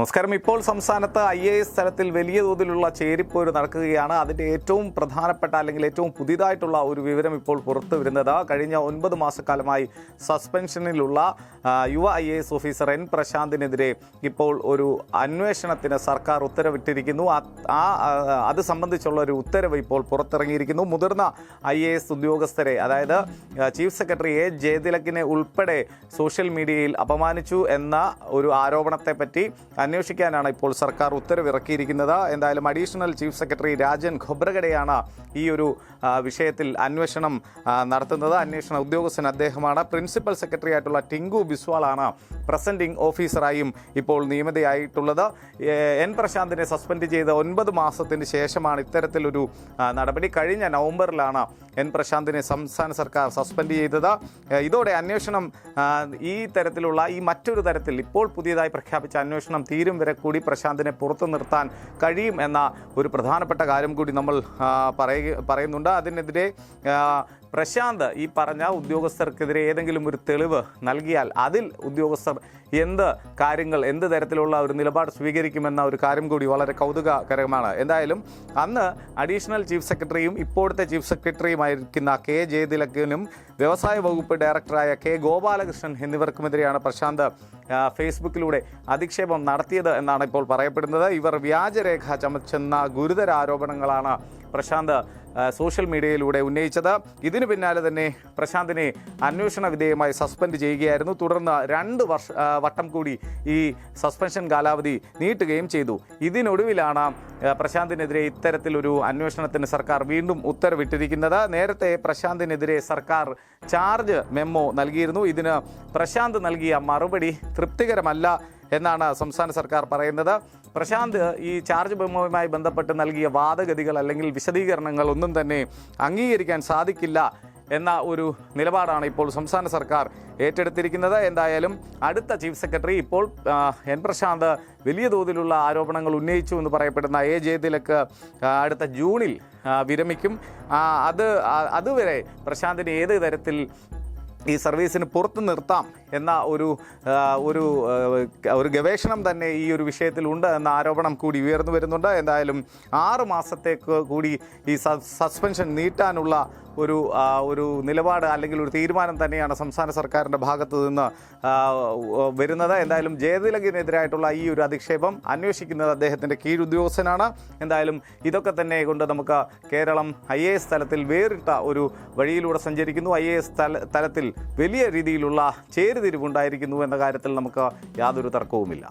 നമസ്കാരം. ഇപ്പോൾ സംസ്ഥാനത്ത് ഐ എ എസ് തലത്തിൽ വലിയ തോതിലുള്ള ചേരിപ്പോര് നടക്കുകയാണ്. അതിന്റെ ഏറ്റവും പ്രധാനപ്പെട്ട അല്ലെങ്കിൽ ഏറ്റവും പുതിയതായിട്ടുള്ള ഒരു വിവരം ഇപ്പോൾ പുറത്തു വരുന്നത്. കഴിഞ്ഞ ഒൻപത് മാസക്കാലമായി സസ്പെൻഷനിലുള്ള യുവ I A S officer N പ്രശാന്തിനെതിരെ ഇപ്പോൾ ഒരു അന്വേഷണത്തിന് സർക്കാർ ഉത്തരവിട്ടിരിക്കുന്നു. ആ അത് സംബന്ധിച്ചുള്ള ഒരു ഉത്തരവ് ഇപ്പോൾ പുറത്തിറങ്ങിയിരിക്കുന്നു. മുതിർന്ന ഐ എ എസ് ഉദ്യോഗസ്ഥരെ അതായത് ചീഫ് സെക്രട്ടറി എ ജയതിലക്കിനെ ഉൾപ്പെടെ സോഷ്യൽ മീഡിയയിൽ അപമാനിച്ചു എന്ന ഒരു ആരോപണത്തെ പറ്റി അന്വേഷിക്കാനാണ് ഇപ്പോൾ സർക്കാർ ഉത്തരവിറക്കിയിരിക്കുന്നത്. എന്തായാലും അഡീഷണൽ ചീഫ് സെക്രട്ടറി രാജൻ ഖൊബ്രഗഡെയാണ് ഈ ഒരു വിഷയത്തിൽ അന്വേഷണം നടത്തുന്നത്. അന്വേഷണ ഉദ്യോഗസ്ഥൻ അദ്ദേഹമാണ്. പ്രിൻസിപ്പൽ സെക്രട്ടറി ആയിട്ടുള്ള ടിങ്കു ബിസ്വാളാണ് പ്രസന്റിംഗ് ഓഫീസറായും ഇപ്പോൾ നിയമിതയായിട്ടുള്ളത്. എൻ പ്രശാന്തിനെ സസ്പെൻഡ് ചെയ്ത ഒൻപത് മാസത്തിന് ശേഷമാണ് ഇത്തരത്തിലൊരു നടപടി. കഴിഞ്ഞ നവംബറിലാണ് എൻ പ്രശാന്തിനെ സംസ്ഥാന സർക്കാർ സസ്പെൻഡ് ചെയ്തത്. ഇതോടെ അന്വേഷണം ഈ തരത്തിലുള്ള ഈ മറ്റൊരു തരത്തിൽ ഇപ്പോൾ പുതിയതായി പ്രഖ്യാപിച്ച അന്വേഷണം തീരും വരെ കൂടി പ്രശാന്തിനെ പുറത്തു നിർത്താൻ കഴിയും എന്ന ഒരു പ്രധാനപ്പെട്ട കാര്യം കൂടി നമ്മൾ പറയുന്നുണ്ട്. അതിനെതിരെ പ്രശാന്ത് ഈ പറഞ്ഞ ഉദ്യോഗസ്ഥർക്കെതിരെ ഏതെങ്കിലും ഒരു തെളിവ് നൽകിയാൽ അതിൽ ഉദ്യോഗസ്ഥർ എന്ത് കാര്യങ്ങൾ എന്ത് തരത്തിലുള്ള ഒരു നിലപാട് സ്വീകരിക്കുമെന്ന ഒരു കാര്യം കൂടി വളരെ കൗതുകകരമാണ്. എന്തായാലും അന്ന് അഡീഷണൽ ചീഫ് സെക്രട്ടറിയും ഇപ്പോഴത്തെ ചീഫ് സെക്രട്ടറിയുമായിരിക്കുന്ന കെ ജയതിലക്കനും വ്യവസായ വകുപ്പ് ഡയറക്ടറായ കെ ഗോപാലകൃഷ്ണൻ എന്നിവർക്കുമെതിരെയാണ് പ്രശാന്ത് ഫേസ്ബുക്കിലൂടെ അധിക്ഷേപം നടത്തിയത് എന്നാണ് ഇപ്പോൾ പറയപ്പെടുന്നത്. ഇവർ വ്യാജരേഖ ചമച്ചെന്ന ഗുരുതര ആരോപണങ്ങളാണ് പ്രശാന്ത് സോഷ്യൽ മീഡിയയിലൂടെ ഉന്നയിച്ചത്. ഇതിനു പിന്നാലെ തന്നെ പ്രശാന്തിനെ അന്വേഷണ വിധേയമായി സസ്പെൻഡ് ചെയ്യുകയായിരുന്നു. തുടർന്ന് രണ്ട് വർഷ വട്ടം കൂടി ഈ സസ്പെൻഷൻ കാലാവധി നീട്ടുകയും ചെയ്തു. ഇതിനൊടുവിലാണ് പ്രശാന്തിനെതിരെ ഇത്തരത്തിലൊരു അന്വേഷണത്തിന് സർക്കാർ വീണ്ടും ഉത്തരവിട്ടിരിക്കുന്നത്. നേരത്തെ പ്രശാന്തിനെതിരെ സർക്കാർ ചാർജ് മെമ്മോ നൽകിയിരുന്നു. ഇതിന് പ്രശാന്ത് നൽകിയ മറുപടി തൃപ്തികരമല്ല എന്നാണ് സംസ്ഥാന സർക്കാർ പറയുന്നത്. പ്രശാന്ത് ഈ ചാർജ് ബോംബുമായി ബന്ധപ്പെട്ട് നൽകിയ വാദഗതികൾ അല്ലെങ്കിൽ വിശദീകരണങ്ങൾ ഒന്നും തന്നെ അംഗീകരിക്കാൻ സാധിക്കില്ല എന്ന ഒരു നിലപാടാണ് ഇപ്പോൾ സംസ്ഥാന സർക്കാർ ഏറ്റെടുത്തിരിക്കുന്നത്. എന്തായാലും അടുത്ത ചീഫ് സെക്രട്ടറി ഇപ്പോൾ എൻ പ്രശാന്ത് വലിയ തോതിലുള്ള ആരോപണങ്ങൾ ഉന്നയിച്ചു എന്ന് പറയപ്പെടുന്ന എ ജയതിലക്ക് അടുത്ത ജൂണിൽ വിരമിക്കും. അത് അതുവരെ പ്രശാന്തിന് ഏത് തരത്തിൽ ഈ സർവീസിന് പുറത്ത് നിർത്താം എന്ന ഒരു ഒരു ഒരു ഗവേഷണം തന്നെ ഈ ഒരു വിഷയത്തിലുണ്ട് എന്ന ആരോപണം കൂടി ഉയർന്നു വരുന്നുണ്ട്. എന്തായാലും ആറ് മാസത്തേക്ക് കൂടി ഈ സസ്പെൻഷൻ നീട്ടാനുള്ള ഒരു ഒരു നിലപാട് അല്ലെങ്കിൽ ഒരു തീരുമാനം തന്നെയാണ് സംസ്ഥാന സർക്കാരിന്റെ ഭാഗത്തു നിന്ന് വരുന്നത്. എന്തായാലും ജയതിലകിനെതിരായിട്ടുള്ള ഈ ഒരു അധിക്ഷേപം അന്വേഷിക്കുന്നത് അദ്ദേഹത്തിന്റെ കീഴുദ്യോഗസ്ഥനാണ്. എന്തായാലും ഇതൊക്കെ തന്നെ കൊണ്ട് നമുക്ക് കേരളം ഐ എ എസ് തലത്തിൽ വേറിട്ട ഒരു വഴിയിലൂടെ സഞ്ചരിക്കുന്നു. ഐ എ എസ് തല തലത്തിൽ വലിയ രീതിയിലുള്ള ചേരുതിരിവുണ്ടായിരിക്കുന്നു എന്ന കാര്യത്തിൽ നമുക്ക് യാതൊരു തർക്കവുമില്ല.